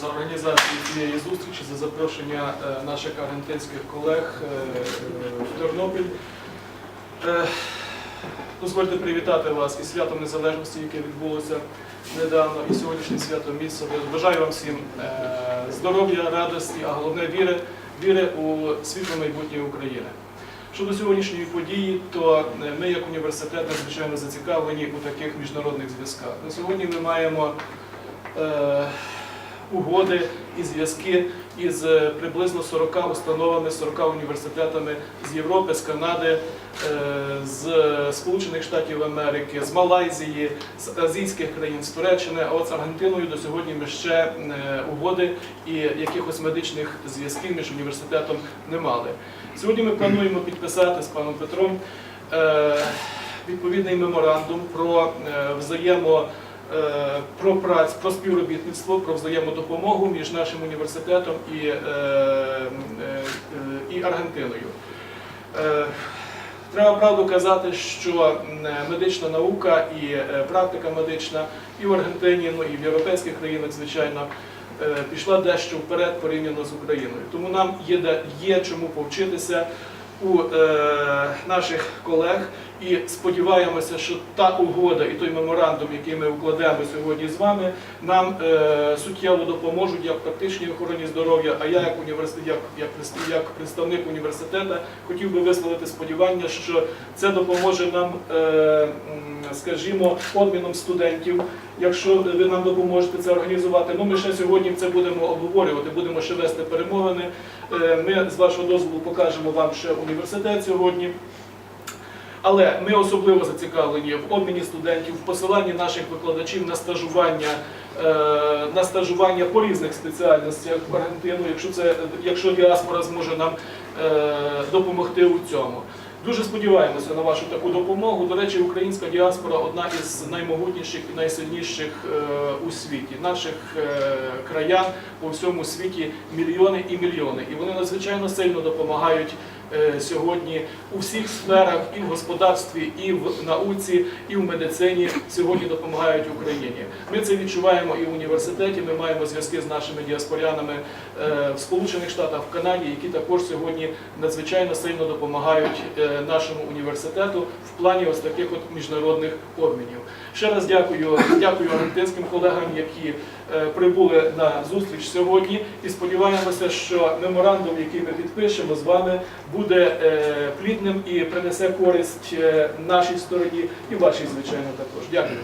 За організацію цієї зустрічі, за запрошення е, наших аргентинських колег е, в Тернопіль. Е, Дозвольте привітати вас із святом Незалежності, яке відбулося недавно, і сьогоднішнє свято місце. Бажаю вам всім здоров'я, радості, а головне віри, віри у світле майбутнє України. Щодо сьогоднішньої події, то ми, як університет, надзвичайно зацікавлені у таких міжнародних зв'язках. На сьогодні ми маємо угоди і зв'язки із е, приблизно 40 установами, 40 університетами з Європи, з Канади, е, з Сполучених Штатів Америки, з Малайзії, з азійських країн, з Туреччини. А от з Аргентиною до сьогодні ми ще е, угоди і якихось медичних зв'язків між університетом не мали. Сьогодні ми плануємо підписати з паном Петром е, відповідний меморандум про е, взаємо е, про працю, про співробітництво, про взаємодопомогу між нашим університетом і, е, е, е, і Аргентиною. Е, Треба правду казати, що медична наука і е, практика медична і в Аргентині, ну і в європейських країнах, звичайно, е, пішла дещо вперед порівняно з Україною. Тому нам є, є чому повчитися у е, наших колег і сподіваємося, що та угода і той меморандум, який ми укладемо сьогодні з вами, нам е, суттєво допоможуть як практичній охороні здоров'я. А я, як університет, як, як, як представник університету, хотів би висловити сподівання, що це допоможе нам, е, скажімо, обміном студентів. Якщо ви нам допоможете це організувати, ну ми ще сьогодні це будемо обговорювати, будемо ще вести перемовини. Е, Ми з вашого дозволу покажемо вам ще університет сьогодні. Але ми особливо зацікавлені в обміні студентів, в посиланні наших викладачів на стажування, е, на стажування по різних спеціальностях в Аргентину, якщо це якщо діаспора зможе нам е, допомогти у цьому. Дуже сподіваємося на вашу таку допомогу. До речі, українська діаспора одна із наймогутніших і найсильніших е, у світі. Наших е, краян по всьому світі мільйони і мільйони. І вони надзвичайно сильно допомагають сьогодні у всіх сферах, і в господарстві, і в науці, і в медицині сьогодні допомагають Україні. Ми це відчуваємо і в університеті. Ми маємо зв'язки з нашими діаспорянами е, в Сполучених Штатах, в Канаді, які також сьогодні надзвичайно сильно допомагають е, нашому університету в плані ось таких от міжнародних обмінів. Ще раз дякую, дякую аргентинським колегам, які е, прибули на зустріч сьогодні, і сподіваємося, що меморандум, який ми підпишемо з вами, буде е, плідним і принесе користь нашій стороні і вашій, звичайно, також. Дякую.